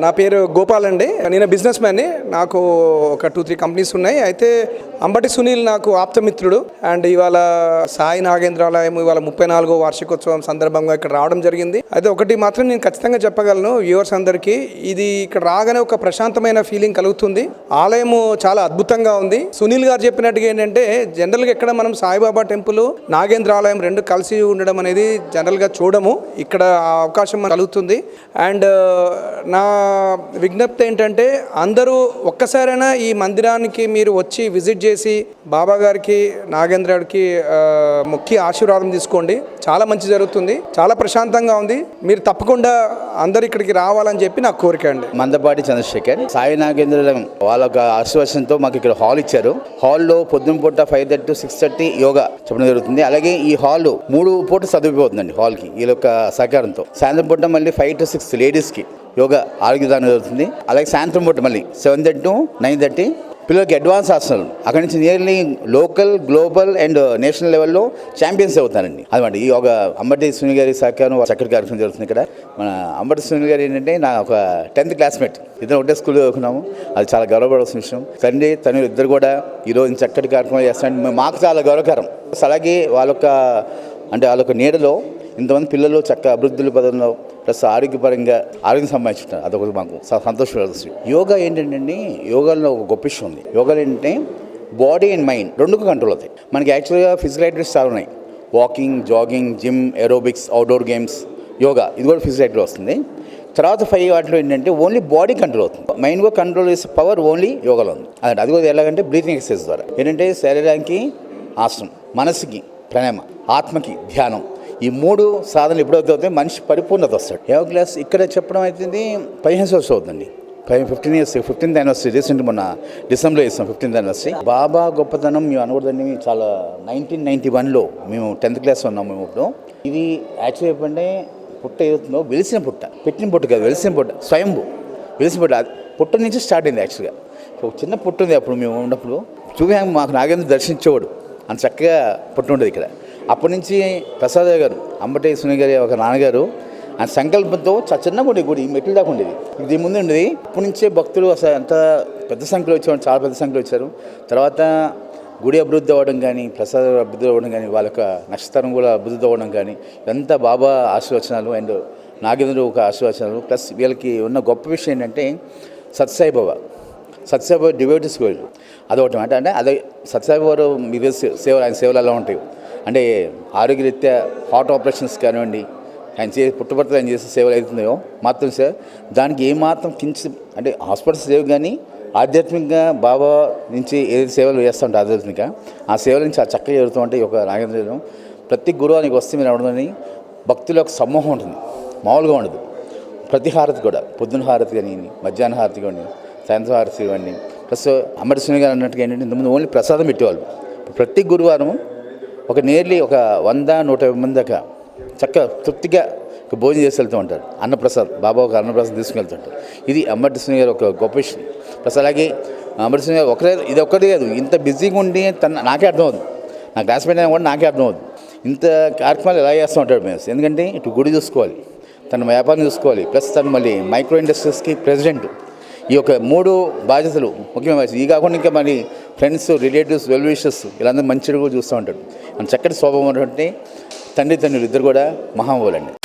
నా పేరు గోపాల్ అండి. నేను బిజినెస్ మ్యాన్ని నాకు ఒక టూ త్రీ కంపెనీస్ ఉన్నాయి. అయితే అంబటి సునీల్ నాకు ఆప్తమిత్రుడు. అండ్ ఇవాళ సాయి నాగేంద్రాలయం ఇవాళ ముప్పై నాలుగో వార్షికోత్సవం సందర్భంగా ఇక్కడ రావడం జరిగింది. అయితే ఒకటి మాత్రం నేను ఖచ్చితంగా చెప్పగలను వ్యూవర్స్ అందరికీ. ఇది ఇక్కడ రాగానే ఒక ప్రశాంతమైన ఫీలింగ్ కలుగుతుంది. ఆలయము చాలా అద్భుతంగా ఉంది. సునీల్ గారు చెప్పినట్టుగా ఏంటంటే జనరల్గా ఎక్కడ మనం సాయిబాబా టెంపుల్ నాగేంద్ర ఆలయం రెండు కలిసి ఉండడం అనేది జనరల్గా చూడము. ఇక్కడ అవకాశం కలుగుతుంది. అండ్ నా విజ్ఞప్తి ఏంటంటే అందరూ ఒక్కసారైనా ఈ మందిరానికి మీరు వచ్చి విజిట్ చేసి బాబా గారికి నాగేంద్రుడికి ముఖ్య ఆశీర్వాదం తీసుకోండి. చాలా మంచి జరుగుతుంది. చాలా ప్రశాంతంగా ఉంది. మీరు తప్పకుండా అందరు ఇక్కడికి రావాలని చెప్పి నా కోరిక అండి. మందపాటి చంద్రశేఖర్ సాయి నాగేంద్రం వాళ్ళ యొక్క ఆశీర్వచనంతో మాకు ఇక్కడ హాల్ ఇచ్చారు. హాల్లో పొద్దున పూట five thirty to six thirty yoga చెప్పడం జరుగుతుంది. అలాగే ఈ హాల్ మూడు పూట చదివిపోతుందండి హాల్కి వీళ్ళ యొక్క సహకారంతో. సాయంత్రం పూట మళ్ళీ ఫైవ్ టు సిక్స్ లేడీస్కి యోగా ఆరోగ్యదానం జరుగుతుంది. అలాగే సాయంత్రం పూట మళ్ళీ seven thirty to nine thirty పిల్లలకి అడ్వాన్స్ ఆసనాలు. అక్కడి నుంచి nearly local global and national లెవెల్లో ఛాంపియన్స్ అవుతారండి. అదనమాట ఈ ఒక అంబటి సునీల్ గారి సహకారం చక్కటి కార్యక్రమం జరుగుతుంది ఇక్కడ. మన అంబటి సునీల్ గారు ఏంటంటే నా ఒక టెన్త్ క్లాస్మేట్ ఇద్దరు ఒకటే స్కూల్ చదువుకున్నాము. అది చాలా గౌరవపడాల్సిన విషయం. తండ్రి తను ఇద్దరు కూడా ఈరోజు చక్కటి కార్యక్రమం చేస్తారంటే మాకు చాలా గౌరవకరం. అలాగే వాళ్ళ యొక్క అంటే వాళ్ళ యొక్క నీడలో ఇంతమంది పిల్లలు చక్కగా అభివృద్ధుల పదంలో ప్లస్ ఆరోగ్యపరంగా ఆరోగ్యం సంపాదించుకుంటారు అదొకటి మాకు సంతోషం యోగా ఏంటంటే యోగాలో ఒక గొప్ప విషయం ఉంది. యోగాలు ఏంటంటే బాడీ అండ్ మైండ్ రెండుకు కంట్రోల్ అవుతాయి. మనకి యాక్చువల్గా ఫిజికల్ యాక్టివిటీస్ చాలా ఉన్నాయి. Walking jogging gym aerobics outdoor games yoga ఇది కూడా ఫిజికల్ యాక్టివిటీ వస్తుంది. తర్వాత ఫైవ్ వాటిలో ఏంటంటే ఓన్లీ బాడీ కంట్రోల్ అవుతుంది. మైండ్ కూడా కంట్రోల్ చేసే పవర్ ఓన్లీ యోగాలో ఉంది. అదే అది కూడా ఎలాగంటే బ్రీతింగ్ ఎక్సర్సైజ్ ద్వారా. ఏంటంటే శరీరానికి ఆసనం మనసుకి ప్రణామ ఆత్మకి ధ్యానం ఈ మూడు సాధనలు ఎప్పుడైతే మనిషి పరిపూర్ణత వస్తాడు. యోగ క్లాస్ ఇక్కడ చెప్పడం అవుతుంది పదిహేను సంవత్సరం అవుతుందండి. Five fifteen years fifteenth anniversary recent మొన్న డిసెంబర్లో ఇస్తాం ఫిఫ్టీన్త్ యానివర్సరీ బాబా గొప్పతనం మేము అనకూడదని చాలా నైన్టీన్ నైన్టీ వన్లో మేము టెన్త్ క్లాస్ ఉన్నాం మేము ఇప్పుడు. ఇది యాక్చువల్ చెప్పంటే పుట్ట ఏదవుతుందో వెలిసిన పుట్ట. పెట్టిన పుట్ట కాదు వెలిసిన పుట్ట స్వయంభూ. వెలిసిన పుట్ట పుట్ట నుంచి స్టార్ట్ అయింది యాక్చువల్గా ఒక చిన్న పుట్ట ఉంది అప్పుడు మేము ఉన్నప్పుడు. చూపాము మాకు నాగేంద్ర దర్శించేవాడు. అంత చక్కగా పుట్ట ఉండేది ఇక్కడ. అప్పటి నుంచి ప్రసాద్ గారు అంబటే సునీల్ గారి ఒక నాన్నగారు ఆ సంకల్పంతో చ- చిన్న గుడి గుడి మెట్లు దాకా ఉండేది. ఇది ముందు ఉండేది. అప్పటి నుంచే భక్తులు అసలు ఎంత పెద్ద సంఖ్యలో వచ్చారు చాలా పెద్ద సంఖ్యలో వచ్చారు. తర్వాత గుడి అభివృద్ధి అవ్వడం కానీ ప్రసాద అభివృద్ధి అవ్వడం కానీ వాళ్ళ యొక్క నక్షత్రం కూడా అభివృద్ధి అవ్వడం కానీ ఇదంతా బాబా ఆశీర్వచనాలు అండ్ నాగేంద్రుడు ఒక ఆశీర్వచనాలు. ప్లస్ వీళ్ళకి ఉన్న గొప్ప విషయం ఏంటంటే సత్సాయి బాబా. సత్యసాయి గోల్డ్. అదొకటి మాట. అంటే అదే సత్సాయిబాబా వారు సేవలు ఆయన సేవలు ఎలా ఉంటాయి. అంటే ఆరోగ్యరీత్యా హార్ట్ ఆపరేషన్స్ కానివ్వండి ఆయన చే పుట్టుబడితే ఆయన చేసే సేవలు అవుతున్నాయో మాత్రం సార్ దానికి ఏమాత్రం కించి అంటే హాస్పిటల్స్ లేవు కానీ ఆధ్యాత్మికంగా బాబా నుంచి ఏదైతే సేవలు చేస్తూ ఉంటాయి ఆధ్యాత్మిక ఆ సేవల నుంచి ఆ చక్కగా జరుగుతూ ఉంటే ఒక యొక్క నాగేంద్రం ప్రతి గురువానికి వస్తే మీరు అవడమని భక్తుల యొక్క సమూహం ఉంటుంది మామూలుగా ఉండదు. ప్రతి హారతి కూడా పొద్దున హారతి కానీ మధ్యాహ్న హారతి కానీ సాయంత్రం హారతి ఇవ్వండి ప్లస్ అమర సింగ్ గారు అన్నట్టుగా ఏంటంటే ఇంతకుముందు ఓన్లీ ప్రసాదం పెట్టేవాళ్ళు. ప్రతి గురువారం ఒక నియర్లీ ఒక వంద నూట యాభై మంది దాకా చక్కగా తృప్తిగా ఒక భోజనం చేసి వెళ్తూ ఉంటారు. అన్నప్రసాద్ బాబా ఒక అన్నప్రసాద్ తీసుకెళ్తుంటారు ఇది అమర్ సింగ్ గారు ఒక గొప్ప విషయం. ప్లస్ అలాగే అమర్ సింగ్ గారు ఒకరే ఇది ఒక్కటే కాదు. ఇంత బిజీగా ఉండి తన నాకే అర్థమవుతుంది నా క్లాస్మేట్ అయినా కూడా నాకే అర్థమవుతుంది ఇంత కార్యక్రమాలు ఎలా చేస్తూ ఉంటాడు మేము ఎందుకంటే ఇటు గుడి చూసుకోవాలి తన వ్యాపారం చూసుకోవాలి. ప్లస్ తను మళ్ళీ మైక్రో ఇండస్ట్రీస్కి ప్రెసిడెంట్. ఈ యొక్క మూడు బాధ్యతలు ముఖ్యమైన బాధ్యత ఈ కాకుండా ఇంకా మరి ఫ్రెండ్స్ రిలేటివ్స్ వెల్ విషెస్ వీళ్ళందరూ మంచిగా కూడా చూస్తూ ఉంటాడు చక్కటి స్వభావం ఉన్నటువంటి తండ్రి తండ్రులు ఇద్దరు కూడా మహామూలండి